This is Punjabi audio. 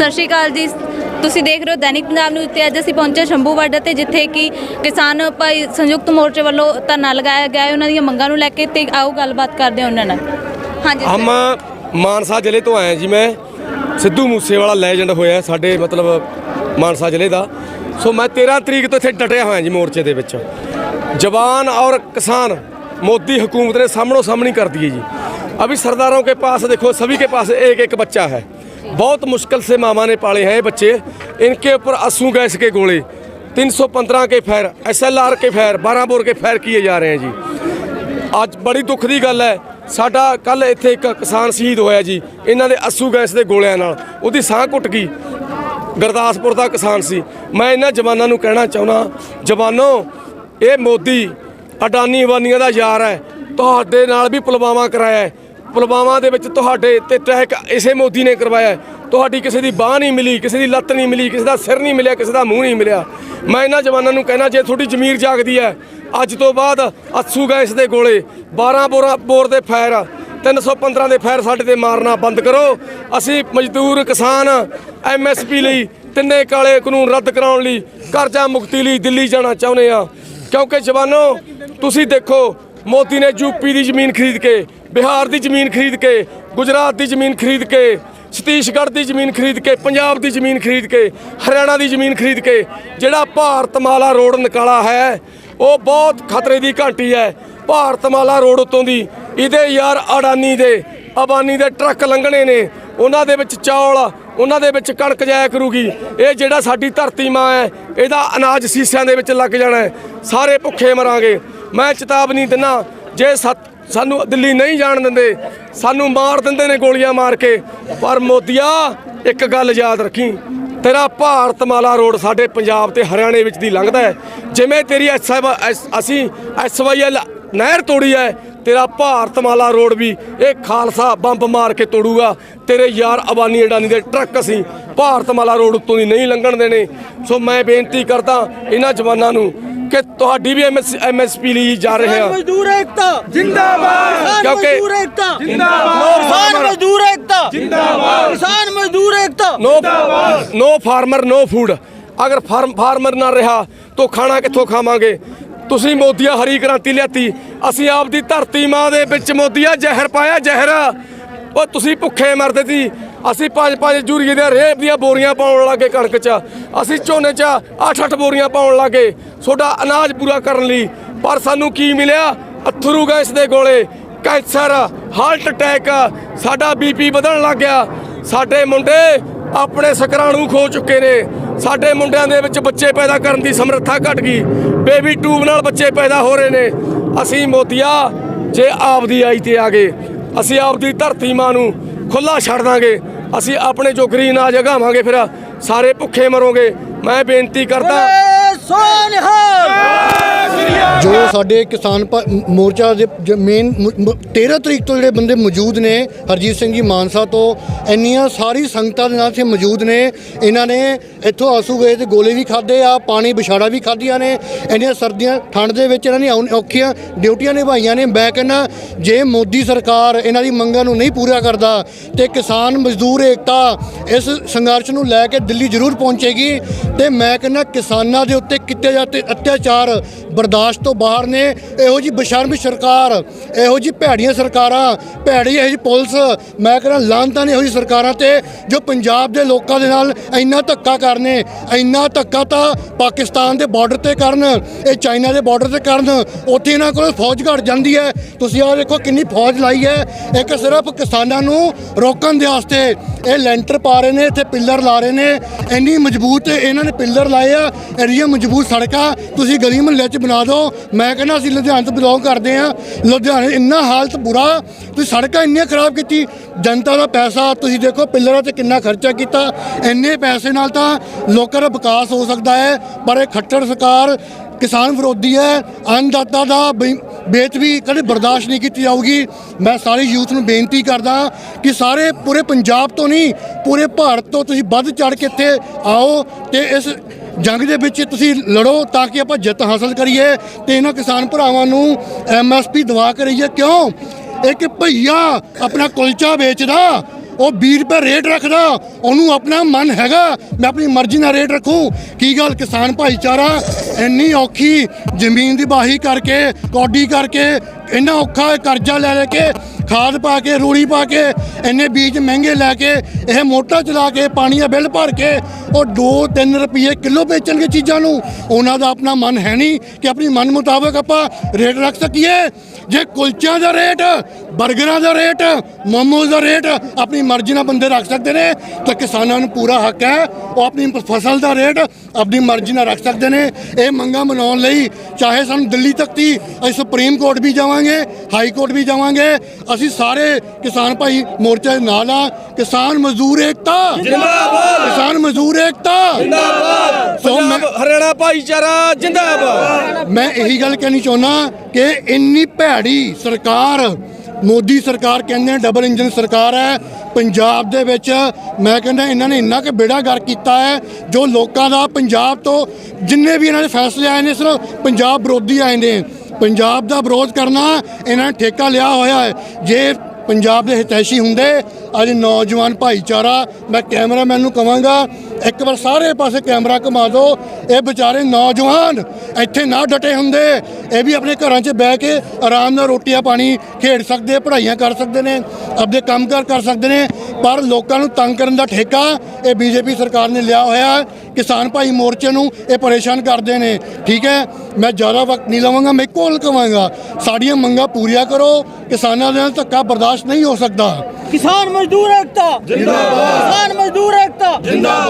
ਸਤਿ ਸ਼੍ਰੀ ਅਕਾਲ ਜੀ। ਤੁਸੀਂ ਦੇਖ ਰਹੇ ਹੋ ਦੈਨਿਕ ਪੰਜਾਬ ਨਿਊਜ਼ ਤੇ ਅੱਜ ਅਸੀਂ ਪਹੁੰਚੇ ਸ਼ੰਭੂ ਵਾਡਾ ਤੇ ਜਿੱਥੇ ਕਿ ਕਿਸਾਨ ਭਾਈ ਸੰਯੁਕਤ ਮੋਰਚੇ ਵੱਲੋਂ ਧਰਨਾ ਲਗਾਇਆ ਗਿਆ ਹੈ। ਉਹਨਾਂ ਦੀਆਂ ਮੰਗਾਂ ਨੂੰ ਲੈ ਕੇ ਤੇ ਆਓ ਗੱਲਬਾਤ ਕਰਦੇ ਹਾਂ ਉਹਨਾਂ ਨਾਲ। ਹਾਂਜੀ ਸਰ। ਹਮ ਮਾਨਸਾ ਜ਼ਿਲ੍ਹੇ ਤੋਂ ਆਏ ਜੀ ਮੈਂ। ਸਿੱਧੂ ਮੂਸੇਵਾਲਾ ਲੈਜੈਂਡ ਹੋਇਆ ਸਾਡੇ ਮਤਲਬ ਮਾਨਸਾ ਜ਼ਿਲ੍ਹੇ ਦਾ। ਸੋ ਮੈਂ 13 ਤਰੀਕ ਤੋਂ ਇੱਥੇ ਡਟਿਆ ਹੋਇਆ ਜੀ ਮੋਰਚੇ ਦੇ ਵਿੱਚ। ਜਵਾਨ ਔਰ ਕਿਸਾਨ ਮੋਦੀ ਹਕੂਮਤ ਨੇ ਸਾਹਮਣੋ ਸਾਹਮਣੀ ਕਰਦੀ ਹੈ ਜੀ। ਅਭੀ ਸਰਦਾਰੋਂ ਕੇ ਪਾਸ ਦੇਖੋ ਸਭੀ ਕੇ ਪਾਸ ਇੱਕ ਇੱਕ ਬੱਚਾ ਹੈ। बहुत मुश्किल से मामा ने पाले हैं ये बच्चे इनके ऊपर आंसू गैस के गोले 315 के फैर एस के फैर 12 बोर के फैर किए जा रहे हैं जी ਅੱਜ ਬੜੀ ਦੁੱਖ ਦੀ ਗੱਲ ਹੈ ਸਾਡਾ ਕੱਲ ਇੱਥੇ ਇੱਕ ਕਿਸਾਨ ਸ਼ਹੀਦ ਹੋਇਆ ਜੀ ਇਹਨਾਂ ਦੇ ਅਸੂ ਗੈਸ ਦੇ ਗੋਲਿਆਂ ਨਾਲ ਉਹਦੀ ਸਾਹ ਘੁੱਟ ਗਈ ਗੁਰਦਾਸਪੁਰ ਦਾ ਕਿਸਾਨ ਸੀ ਮੈਂ ਇਹਨਾਂ ਜਵਾਨਾਂ ਨੂੰ ਕਹਿਣਾ ਚਾਹੁੰਦਾ ਜਵਾਨੋ ਇਹ ਮੋਦੀ ਅਡਾਨੀ ਅਬਾਨੀਆਂ ਦਾ ਯਾਰ ਹੈ ਤੁਹਾਡੇ ਨਾਲ ਵੀ ਪੁਲਵਾਮਾ ਕਰਾਇਆ ਹੈ ਪੁਲਵਾਮਾ ਦੇ ਵਿੱਚ ਤੁਹਾਡੇ ਤੇ ਟਹਿਕ ਇਸੇ ਮੋਦੀ ਨੇ ਕਰਵਾਇਆ ਤੁਹਾਡੀ ਕਿਸੇ ਦੀ ਬਾਹ ਨਹੀਂ ਮਿਲੀ, ਕਿਸੇ ਦੀ ਲੱਤ ਨਹੀਂ ਮਿਲੀ, ਕਿਸੇ ਦਾ ਸਿਰ ਨਹੀਂ ਮਿਲਿਆ, ਕਿਸੇ ਦਾ ਮੂੰਹ ਨਹੀਂ ਮਿਲਿਆ। ਮੈਂ ਇਹਨਾਂ ਜਵਾਨਾਂ ਨੂੰ ਕਹਿਣਾ, ਜੇ ਤੁਹਾਡੀ ਜ਼ਮੀਰ ਜਾਗਦੀ ਹੈ, ਅੱਜ ਤੋਂ ਬਾਅਦ ਅਸੂ ਗੈਸ ਦੇ ਗੋਲੇ 12 ਬੋਰਾ ਬੋਰ ਦੇ ਫਾਇਰ 315 ਦੇ ਫਾਇਰ ਸਾਡੇ ਤੇ ਮਾਰਨਾ ਬੰਦ ਕਰੋ। ਅਸੀਂ ਮਜ਼ਦੂਰ, ਕਿਸਾਨ ਐਮਐਸਪੀ ਲਈ ਤਿੰਨੇ ਕਾਲੇ ਕਾਨੂੰਨ ਰੱਦ ਕਰਾਉਣ ਲਈ ਕਰਜ਼ਾ ਮੁਕਤੀ ਲਈ ਦਿੱਲੀ ਜਾਣਾ ਚਾਹੁੰਦੇ ਆ ਕਿਉਂਕਿ ਜਵਾਨੋ, ਤੁਸੀਂ ਦੇਖੋ, ਮੋਦੀ ਨੇ ਯੂਪੀ ਦੀ ਜ਼ਮੀਨ ਖਰੀਦ ਕੇ ਬਿਹਾਰ ਦੀ ਜ਼ਮੀਨ ਖਰੀਦ ਕੇ, ਗੁਜਰਾਤ ਦੀ ਜ਼ਮੀਨ ਖਰੀਦ ਕੇ, ਛਤੀਸਗੜ੍ਹ ਦੀ ਜ਼ਮੀਨ ਖਰੀਦ ਕੇ, ਪੰਜਾਬ ਦੀ ਜ਼ਮੀਨ ਖਰੀਦ ਕੇ, ਹਰਿਆਣਾ ਦੀ ਜ਼ਮੀਨ ਖਰੀਦ ਕੇ, ਜਿਹੜਾ ਭਾਰਤਮਾਲਾ ਰੋਡ ਨਿਕਾਲਾ ਹੈ, ਉਹ ਬਹੁਤ ਖਤਰੇ ਦੀ ਘੰਟੀ ਹੈ। ਭਾਰਤਮਾਲਾ ਰੋਡ ਉਤੋਂ ਦੀ, ਇਹਦੇ ਯਾਰ ਅਡਾਨੀ ਦੇ, ਅਬਾਨੀ ਦੇ ਟਰੱਕ ਲੰਘਣੇ ਨੇ। ਉਹਨਾਂ ਦੇ ਵਿੱਚ ਚੌਲ, ਉਹਨਾਂ ਦੇ ਵਿੱਚ ਕਣਕ ਜਾਇਆ ਕਰੂਗੀ। ਇਹ ਜਿਹੜਾ ਸਾਡੀ ਧਰਤੀ ਮਾਂ ਹੈ, ਇਹਦਾ ਅਨਾਜ ਸੀਸਿਆਂ ਦੇ ਵਿੱਚ ਲੱਗ ਜਾਣਾ ਸਾਰੇ ਭੁੱਖੇ ਮਰਾਂਗੇ। ਮੈਂ ਚੇਤਾਵਨੀ ਦਿੰਨਾ ਜੇ ਸਤ- ਸਾਨੂੰ ਦਿੱਲੀ ਨਹੀਂ ਜਾਣ ਦਿੰਦੇ। ਸਾਨੂੰ ਮਾਰ ਦਿੰਦੇ ਨੇ ਗੋਲੀਆਂ ਮਾਰ ਕੇ। ਪਰ ਮੋਦੀਆ, ਇੱਕ ਗੱਲ ਯਾਦ ਰੱਖੀ। ਤੇਰਾ ਭਾਰਤਮਾਲਾ ਰੋਡ ਸਾਡੇ ਪੰਜਾਬ ਤੇ ਹਰਿਆਣੇ ਵਿੱਚ ਦੀ ਲੰਘਦਾ ਹੈ। ਜਿਵੇਂ ਤੇਰੀ ਐਸ ਅਸੀਂ ਐਸਵਾਈਐਲ ਨਹਿਰ ਤੋੜੀ ਹੈ, ਤੇਰਾ ਭਾਰਤਮਾਲਾ ਰੋਡ ਵੀ ਇਹ ਖਾਲਸਾ ਬੰਬ ਮਾਰ ਕੇ ਤੋੜੂਗਾ। ਤੇਰੇ ਯਾਰ ਅਬਾਨੀ ਅਡਾਨੀ ਦੇ ਟਰੱਕ ਅਸੀਂ ਭਾਰਤਮਾਲਾ ਰੋਡ ਉੱਤੋਂ ਦੀ ਨਹੀਂ ਲੰਘਣ ਦੇਣੇ। ਸੋ ਮੈਂ ਬੇਨਤੀ ਕਰਦਾ, ਇਹਨਾਂ ਜਵਾਨਾਂ ਨੂੰ ਕਿ ਤੁਹਾਡੀ ਵੀ ਐਮਐਸਪੀ ਲਈ ਜਾ ਰਹੇ ਹਾਂ ਮਜ਼ਦੂਰ ਏਕਤਾ। ਜਿੰਦਾਬਾਦ। ਕਿਉਂਕਿ ਮਜ਼ਦੂਰ ਏਕਤਾ। ਜਿੰਦਾਬਾਦ। ਕਿਸਾਨ ਮਜ਼ਦੂਰ ਏਕਤਾ। ਜਿੰਦਾਬਾਦ। ਕਿਸਾਨ ਮਜ਼ਦੂਰ ਏਕਤਾ। No no farmer no food. ਅਗਰ ਫਾਰਮਰ ਨਾ ਰਿਹਾ ਤੋ ਖਾਣਾ ਕਿੱਥੋਂ ਖਾਵਾਂਗੇ? ਤੁਸੀਂ ਮੋਦੀਆ ਹਰੀ ਕ੍ਰਾਂਤੀ ਲਿਆਤੀ। ਅਸੀਂ ਆਪ ਦੀ ਧਰਤੀ ਮਾਂ ਦੇ ਵਿੱਚ ਮੋਦੀਆ ਜ਼ਹਿਰ ਪਾਇਆ ਜ਼ਹਿਰ। ਉਹ ਤੁਸੀਂ ਭੁੱਖੇ ਮਰਦੇ ਸੀ। ਅਸੀਂ ਪੰਜ ਪੰਜ ਯੂਰੀਏ ਦੀਆਂ ਰੇਪ ਦੀਆਂ ਬੋਰੀਆਂ ਪਾਉਣ ਲੱਗੇ ਕਣਕ 'ਚ। ਅਸੀਂ ਝੋਨੇ 'ਚ ਅੱਠ ਅੱਠ ਬੋਰੀਆਂ ਪਾਉਣ ਲੱਗੇ। ਤੁਹਾਡਾ ਅਨਾਜ ਪੂਰਾ ਕਰਨ ਲਈ। ਪਰ ਸਾਨੂੰ ਕੀ ਮਿਲਿਆ? ਅਥਰੂ ਗੈਸ ਦੇ ਗੋਲੇ। Cancer, heart attack. ਸਾਡਾ ਬੀਪੀ ਵਧਣ ਲੱਗ ਗਿਆ। ਸਾਡੇ ਮੁੰਡੇ ਆਪਣੇ ਸਕਰਾਣੂ ਖੋ ਚੁੱਕੇ ਨੇ। ਸਾਡੇ ਮੁੰਡਿਆਂ ਦੇ ਵਿੱਚ ਬੱਚੇ ਪੈਦਾ ਕਰਨ ਦੀ ਸਮਰੱਥਾ ਘਟ ਗਈ। ਬੇਬੀ ਟੂਬ ਨਾਲ ਬੱਚੇ ਪੈਦਾ ਹੋ ਰਹੇ ਨੇ। ਅਸੀਂ ਮੋਤੀਆ, ਜੇ ਆਪਦੀ ਆਈ ਤੇ ਆ ਗਏ। ਅਸੀਂ ਆਪਦੀ ਧਰਤੀ ਮਾਂ ਨੂੰ ਖੁੱਲਾ ਛੱਡ ਦਾਂਗੇ। ਅਸੀਂ ਆਪਣੇ ਜੋਗਰੀ ਨਾ ਜਗਾਵਾਂਗੇ ਫਿਰ ਸਾਰੇ ਭੁੱਖੇ ਮਰੋਗੇ। ਮੈਂ ਬੇਨਤੀ ਕਰਦਾ ਸੋਨਿਹਾਲ ਜੋ ਸਾਡੇ ਕਿਸਾਨ ਭ- ਮੋਰਚਾ ਦੇ ਮੇਨ 13 ਤਰੀਕ ਤੋਂ ਜਿਹੜੇ ਬੰਦੇ ਮੌਜੂਦ ਨੇ, ਹਰਜੀਤ ਸਿੰਘ ਜੀ ਮਾਨਸਾ ਤੋਂ, ਇੰਨੀਆਂ ਸਾਰੀ ਸੰਗਤਾਂ ਦੇ ਨਾਲ ਇੱਥੇ ਮੌਜੂਦ ਨੇ। ਇਹਨਾਂ ਨੇ ਇੱਥੋਂ ਆਸੂ ਗਏ ਤੇ ਗੋਲੇ ਵੀ ਖਾਦੇ ਆ ਪਾਣੀ ਵਿਛਾੜਾ ਵੀ ਖਾਧੀਆਂ ਨੇ। ਇੰਨੀਆਂ ਸਰਦੀਆਂ, ਠੰਡ ਦੇ ਵਿੱਚ ਇਹਨਾਂ ਨੇ ਔਖੀਆਂ ਡਿਊਟੀਆਂ ਨਿਭਾਈਆਂ ਨੇ। ਮੈਂ ਕਹਿੰਦਾ, ਜੇ ਮੋਦੀ ਸਰਕਾਰ ਇਹਨਾਂ ਦੀ ਮੰਗਾਂ ਨੂੰ ਨਹੀਂ ਪੂਰਾ ਕਰਦਾ ਤੇ ਕਿਸਾਨ ਮਜ਼ਦੂਰ ਏਕਤਾ ਇਸ ਸੰਘਰਸ਼ ਨੂੰ ਲੈ ਕੇ ਦਿੱਲੀ ਜ਼ਰੂਰ ਪਹੁੰਚੇਗੀ ਤੇ ਮੈਂ ਕਹਿੰਦਾ ਕਿਸਾਨਾਂ ਦੇ ਉੱਤੇ ਕੀਤੇ ਜਾਂਦੇ ਅਤਿਆਚਾਰ ਬਰਦਾਸ਼ਤ ਤੋਂ ਬਾਹਰ ਨੇ। ਇਹੋ ਜੀ ਬਸ਼ਰਮ ਸਰਕਾਰ, ਇਹੋ ਜੀ ਭੈੜੀਆਂ ਸਰਕਾਰਾਂ, ਭੈੜੀ ਇਹੋ ਜੀ ਪੁਲਿਸ, ਮੈਂ ਕਹਿੰਦਾ ਲਾਂਤਾਂ ਨੇ ਇਹੋ ਜੀ ਸਰਕਾਰਾਂ ਤੇ ਜੋ ਪੰਜਾਬ ਦੇ ਲੋਕਾਂ ਦੇ ਨਾਲ ਇੰਨਾ ਧੱਕਾ ਕਰਨੇ, ਇੰਨਾ ਧੱਕਾ ਤਾਂ ਪਾਕਿਸਤਾਨ ਦੇ ਬਾਰਡਰ ਤੇ ਕਰਨ, ਇਹ ਚਾਈਨਾ ਦੇ ਬਾਰਡਰ ਤੇ ਕਰਨ, ਉੱਥੇ ਇਹਨਾਂ ਕੋਲ ਫੌਜ ਘਟ ਜਾਂਦੀ ਹੈ। ਤੁਸੀਂ ਆਹ ਦੇਖੋ ਕਿੰਨੀ ਫੌਜ ਲਾਈ ਹੈ। ਇੱਕ ਸਿਰਫ ਕਿਸਾਨਾਂ ਨੂੰ ਰੋਕਣ ਦੇ ਵਾਸਤੇ ਇਹ ਲੈਂਟਰ ਪਾ ਰਹੇ ਨੇ, ਇੱਥੇ ਪਿੱਲਰ ਲਾ ਰਹੇ ਨੇ। ਇੰਨੀ ਮਜ਼ਬੂਤ ਇਹਨਾਂ ਨੇ ਪਿੱਲਰ ਲਾਏ ਆ, ਇੰਨੀਆਂ ਮਜ਼ਬੂਤ ਸੜਕਾਂ ਤੁਸੀਂ ਗਲੀ ਮੁਹੱਲੇ 'ਚ ਬਣਾ ਦਿਓ ਮੈਂ ਕਹਿੰਦਾ ਅਸੀਂ ਲੁਧਿਆਣੇ ਤੋਂ ਬਿਲੋਂਗ ਕਰਦੇ ਆ ਲੁਧਿਆਣੇ ਇੰਨਾ ਹਾਲਤ ਬੁਰਾ, ਤੁਸੀਂ ਸੜਕਾਂ ਇੰਨੀਆਂ ਖਰਾਬ ਕੀਤੀ, ਜਨਤਾ ਦਾ ਪੈਸਾ, ਤੁਸੀਂ ਦੇਖੋ ਪਿੱਲਰਾਂ ਤੇ ਕਿੰਨਾ ਖਰਚਾ ਕੀਤਾ। ਇੰਨੇ ਪੈਸੇ ਨਾਲ ਤਾਂ ਲੋਕਾਂ ਦਾ ਵਿਕਾਸ ਹੋ ਸਕਦਾ ਹੈ, ਪਰ ਇਹ ਖੱਟੜ ਸਰਕਾਰ ਕਿਸਾਨ ਵਿਰੋਧੀ ਹੈ, ਅੰਨਦਾਤਾ ਦਾ ਬੇ- ਵੀ ਕਦੇ ਬਰਦਾਸ਼ਤ ਨਹੀਂ ਕੀਤੀ ਜਾਊਗੀ। ਮੈਂ ਸਾਰੇ ਯੂਥ ਨੂੰ ਬੇਨਤੀ ਕਰਦਾ ਕਿ ਸਾਰੇ ਪੂਰੇ ਪੰਜਾਬ ਤੋਂ ਨਹੀਂ, ਪੂਰੇ ਭਾਰਤ ਤੋਂ ਤੁਸੀਂ ਵੱਧ ਚੜ ਕੇ ਇੱਥੇ ਆਓ ਤੇ ਇਸ ਜੰਗ ਦੇ ਵਿੱਚ ਤੁਸੀਂ ਲੜੋ ਤਾਂ ਕਿ ਆਪਾਂ ਜਿੱਤ ਹਾਸਲ ਕਰੀਏ ਤੇ ਇਹਨਾਂ ਕਿਸਾਨ ਭਰਾਵਾਂ ਨੂੰ ਐਮਐਸਪੀ ਦਵਾ ਕਰੀਏ ਕਿਉਂ? ਇੱਕ ਭਈਆ ਆਪਣਾ ਕੁਲਚਾ ਵੇਚਦਾ, ਉਹ 20 ਰੁਪਏ ਰੇਟ ਰੱਖਦਾ, ਉਹਨੂੰ ਆਪਣਾ ਮਨ ਹੈਗਾ, ਮੈਂ ਆਪਣੀ ਮਰਜ਼ੀ ਨਾਲ ਰੇਟ ਰੱਖੂੰ। ਕੀ ਗੱਲ ਕਿਸਾਨ ਭਾਈਚਾਰਾ ਇੰਨੀ ਔਖੀ ਜ਼ਮੀਨ ਦੀ ਬਾਹੀ ਕਰਕੇ, ਕੌਡੀ ਕਰਕੇ, ਇੰਨਾ ਔਖਾ ਕਰਜ਼ਾ ਲੈ ਲੈ ਕੇ, ਖਾਦ ਪਾ ਕੇ, ਰੂੜੀ ਪਾ ਕੇ, ਇੰਨੇ ਬੀਜ ਮਹਿੰਗੇ ਲੈ ਕੇ, ਇਹ ਮੋਟਰ ਚਲਾ ਕੇ, ਪਾਣੀ ਦਾ ਬਿੱਲ ਭਰ ਕੇ ਉਹ 2-3 ਰੁਪਏ ਕਿਲੋ ਵੇਚਣਗੇ ਚੀਜ਼ਾਂ ਨੂੰ। ਉਹਨਾਂ ਦਾ ਆਪਣਾ ਮਨ ਹੈ ਨਹੀਂ ਕਿ ਆਪਣੀ ਮਨ ਮੁਤਾਬਕ ਆਪਾਂ ਰੇਟ ਰੱਖ ਸਕੀਏ। ਜੇ ਕੁਲਚਿਆਂ ਦਾ ਰੇਟ 버ਗਰਾਂ ਦਾ ਰੇਟ ਮੋਮੋਜ਼ ਦਾ ਰੇਟ ਆਪਣੀ ਮਰਜ਼ੀ ਨਾਲ ਬੰਦੇ ਰੱਖ ਸਕਦੇ ਨੇ ਤਾਂ ਕਿਸਾਨਾਂ ਨੂੰ ਪੂਰਾ ਹੱਕ ਹੈ ਉਹ ਆਪਣੀ ਫਸਲ ਦਾ ਰੇਟ ਆਪਣੀ ਮਰਜ਼ੀ ਨਾਲ ਰੱਖ ਸਕਦੇ ਨੇ। ਇਹ ਮੰਗਾਂ ਮਨਾਉਣ ਲਈ ਚਾਹੇ ਸਾਨੂੰ ਦਿੱਲੀ ਤੱਕ ਦੀ ਅਸੀਂ ਸੁਪਰੀਮ ਕੋਰਟ ਵੀ ਜਾਵਾਂਗੇ ਹਾਈ ਕੋਰਟ ਵੀ ਜਾਵਾਂਗੇ ਅਸੀਂ ਸਾਰੇ ਕਿਸਾਨ ਭਾਈ ਮੋਰਚੇ ਦੇ ਨਾਲ ਆ ਕਿਸਾਨ ਮਜ਼ਦੂਰ ਏਕਤਾ। ਜਿੰਦਾਬਾਦ। ਕਿਸਾਨ ਮਜ਼ਦੂਰ ਏਕਤਾ। ਜਿੰਦਾਬਾਦ। ਪੰਜਾਬ ਹਰਿਆਣਾ ਭਾਈਚਾਰਾ ਜਿੰਦਾਬਾਦ। ਮੈਂ ਇਹੀ ਗੱਲ ਕਹਿਣੀ ਚਾਹੁੰਦਾ ਕਿ ਇੰਨੀ ਭੈੜੀ ਸਰਕਾਰ ਮੋਦੀ ਸਰਕਾਰ ਕਹਿੰਦੇ ਨੇ ਡਬਲ ਇੰਜਨ ਸਰਕਾਰ ਹੈ, ਪੰਜਾਬ ਦੇ ਵਿੱਚ ਮੈਂ ਕਹਿੰਦਾ ਇਹਨਾਂ ਨੇ ਇੰਨਾ ਕਿ ਬੇੜਾ ਗਰ ਕੀਤਾ ਹੈ, ਜੋ ਲੋਕਾਂ ਦਾ ਪੰਜਾਬ ਤੋਂ ਜਿੰਨੇ ਵੀ ਇਹਨਾਂ ਦੇ ਫੈਸਲੇ ਆਏ ਨੇ, ਸਿਰਫ ਪੰਜਾਬ ਵਿਰੋਧੀ ਆਏ ਨੇ। ਪੰਜਾਬ ਦਾ ਵਿਰੋਧ ਕਰਨਾ, ਇਹਨਾਂ ਨੇ ਠੇਕਾ ਲਿਆ ਹੋਇਆ ਹੈ। ਜੇ ਪੰਜਾਬ ਦੇ ਹਿਤੈਸ਼ੀ ਹੁੰਦੇ, ਅੱਜ ਨੌਜਵਾਨ ਭਾਈਚਾਰਾ, ਮੈਂ ਕੈਮਰਾਮੈਨ ਨੂੰ ਕਵਾਂਗਾ, ਇੱਕ ਵਾਰ ਸਾਰੇ ਪਾਸੇ ਕੈਮਰਾ ਘੁਮਾ ਦਿਓ, ਇਹ ਵਿਚਾਰੇ ਨੌਜਵਾਨ ਇੱਥੇ ਨਾ ਡਟੇ ਹੁੰਦੇ, ਇਹ ਵੀ ਆਪਣੇ ਘਰਾਂ 'ਚ ਬਹਿ ਕੇ ਆਰਾਮ ਨਾਲ ਰੋਟੀਆਂ ਪਾਣੀ ਖੇਡ ਸਕਦੇ, ਪੜ੍ਹਾਈਆਂ ਕਰ ਸਕਦੇ ਨੇ, ਆਪਦੇ ਕੰਮਕਾਰ ਕਰ ਸਕਦੇ ਨੇ, ਪਰ ਲੋਕਾਂ ਨੂੰ ਤੰਗ ਕਰਨ ਦਾ ਠੇਕਾ ਇਹ ਬੀਜੇਪੀ ਸਰਕਾਰ ਨੇ ਲਿਆ ਹੋਇਆ ਕਿਸਾਨ ਭਾਈ ਮੋਰਚੇ ਨੂੰ ਇਹ ਪਰੇਸ਼ਾਨ ਕਰਦੇ ਨੇ। ਠੀਕ ਹੈ? ਮੈਂ ਜ਼ਿਆਦਾ ਵਕਤ ਨਹੀਂ ਲਵਾਂਗਾ ਮੈਂ ਕੋਲ ਕਵਾਂਗਾ ਸਾਡੀਆਂ ਮੰਗਾਂ ਪੂਰੀਆਂ ਕਰੋ ਕਿਸਾਨਾਂ ਦੇ ਧੱਕਾ ਬਰਦਾਸ਼ਤ ਨਹੀਂ ਹੋ ਸਕਦਾ। ਕਿਸਾਨ ਮਜ਼ਦੂਰ ਇਕਤਾ ਜਿੰਦਾਬਾਦ। ਕਿਸਾਨ ਮਜ਼ਦੂਰ ਇਕਤਾ ਜਿੰਦਾਬਾਦ